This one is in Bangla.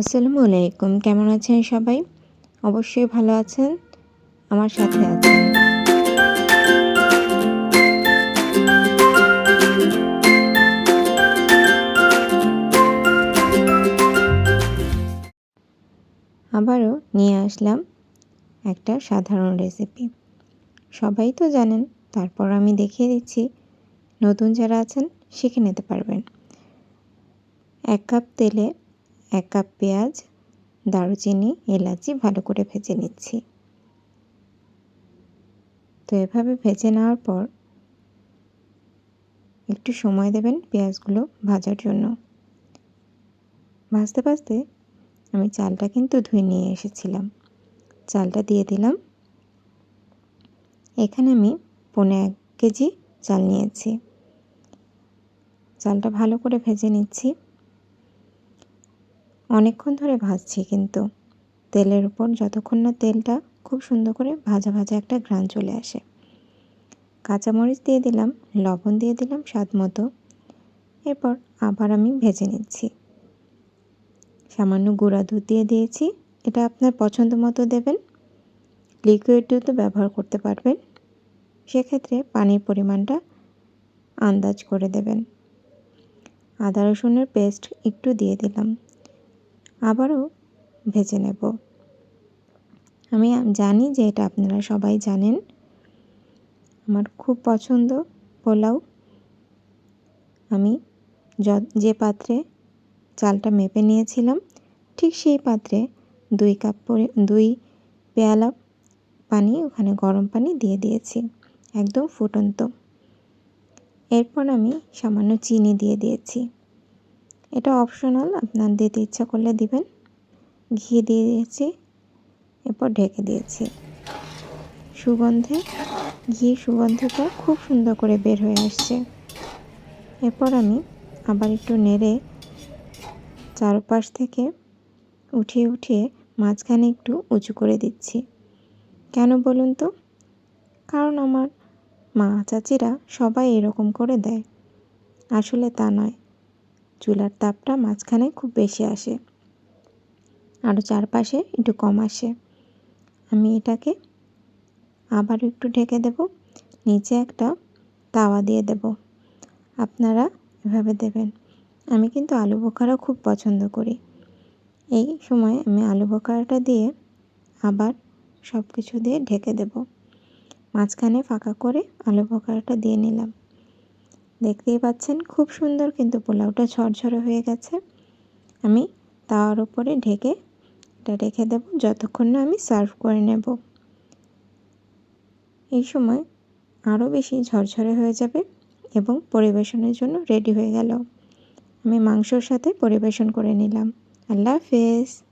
আসসালামু আলাইকুম। কেমন আছেন সবাই? অবশ্যই ভালো আছেন। আমার সাথে আছেন। আবারও নিয়ে আসলাম একটা সাধারণ রেসিপি সবাই তো জানেন, তারপর আমি দেখিয়ে দিচ্ছি। নতুন যারা আছেন, শিখে নিতে পারবেন। এক কাপ তেলে এক কাপ পেঁয়াজ, দারুচিনি, এলাচি ভালো করে ভেজে নিচ্ছি। তো এভাবে ভেজে নেওয়ার পর একটু সময় দেবেন পেঁয়াজগুলো ভাজার জন্য। ভাজতে ভাজতে আমি চালটা কিন্তু ধুয়ে নিয়ে এসেছিলাম। চালটা দিয়ে দিলাম। এখানে আমি পনে এক কেজি চাল নিয়েছি। চালটা ভালো করে ভেজে নিচ্ছি। অনেকক্ষণ ধরে ভাজছি কিন্তু। তেলের উপর যতক্ষণ না তেলটা খুব সুন্দর করে ভাজা ভাজা একটা ঘ্রাণ চলে আসে। কাঁচামরিচ দিয়ে দিলাম, লবণ দিয়ে দিলাম স্বাদ মতো। এরপর আবার আমি ভেজে নিচ্ছি। সামান্য গুঁড়া দুধ দিয়ে দিয়েছি। এটা আপনার পছন্দ মতো দেবেন। লিকুইড দুধও ব্যবহার করতে পারবেন। সেক্ষেত্রে পানির পরিমাণটা আন্দাজ করে দেবেন। আদা রসুনের পেস্ট একটু দিয়ে দিলাম। আবারও ভেজে নেব। আমি জানি যে এটা আপনারা সবাই জানেন। আমার খুব পছন্দ পোলাও। আমি যে পাত্রে চালটা মেপে নিয়েছিলাম, ঠিক সেই পাত্রে দুই কাপ দুই পেয়ালা পানি, ওখানে গরম পানি দিয়ে দিয়েছি, একদম ফুটন্ত। এরপর আমি সামান্য চিনি দিয়ে দিয়েছি। এটা অপশনাল আপনার দিতে ইচ্ছা করলে দিবেন। ঘি দিয়ে দিয়েছি, এরপর ঢেকে দিয়েছি। সুগন্ধে, ঘি সুগন্ধটা খুব সুন্দর করে বের হয়ে আসছে। এরপর আমি আবার একটু নেড়ে চারপাশ থেকে উঠিয়ে উঠিয়ে মাঝখানে একটু উঁচু করে দিচ্ছি। কেন বলুন তো? কারণ আমার মা চাচিরা সবাই এরকম করে দেয়। আসলে তা নয়। চুলার তাপটা মাঝখানে খুব বেশি আসে। আরও চারপাশে একটু কম আসে। আমি এটাকে আবার একটু ঢেকে দেব। নিচে একটা তাওয়া দিয়ে দেব। আপনারা এভাবে দেবেন। আমি কিন্তু আলু বোখারা খুব পছন্দ করি। এই সময় আমি আলু বোখারাটা দিয়ে আবার সব কিছু দিয়ে ঢেকে দেব। মাঝখানে ফাঁকা করে আলু বোখারাটা দিয়ে নিলাম। দেখতেই পাচ্ছেন, খুব সুন্দর কিন্তু পোলাওটা ঝরঝরে হয়ে গেছে। আমি তাওয়ার উপরে ঢেকে এটা রেখে দেব, যতক্ষণ না আমি সার্ভ করে নেব। এই সময় আরও বেশি ঝরঝরে হয়ে যাবে এবং পরিবেশনের জন্য রেডি হয়ে গেল। আমি মাংসর সাথে পরিবেশন করে নিলাম। আল্লাহ হাফেজ।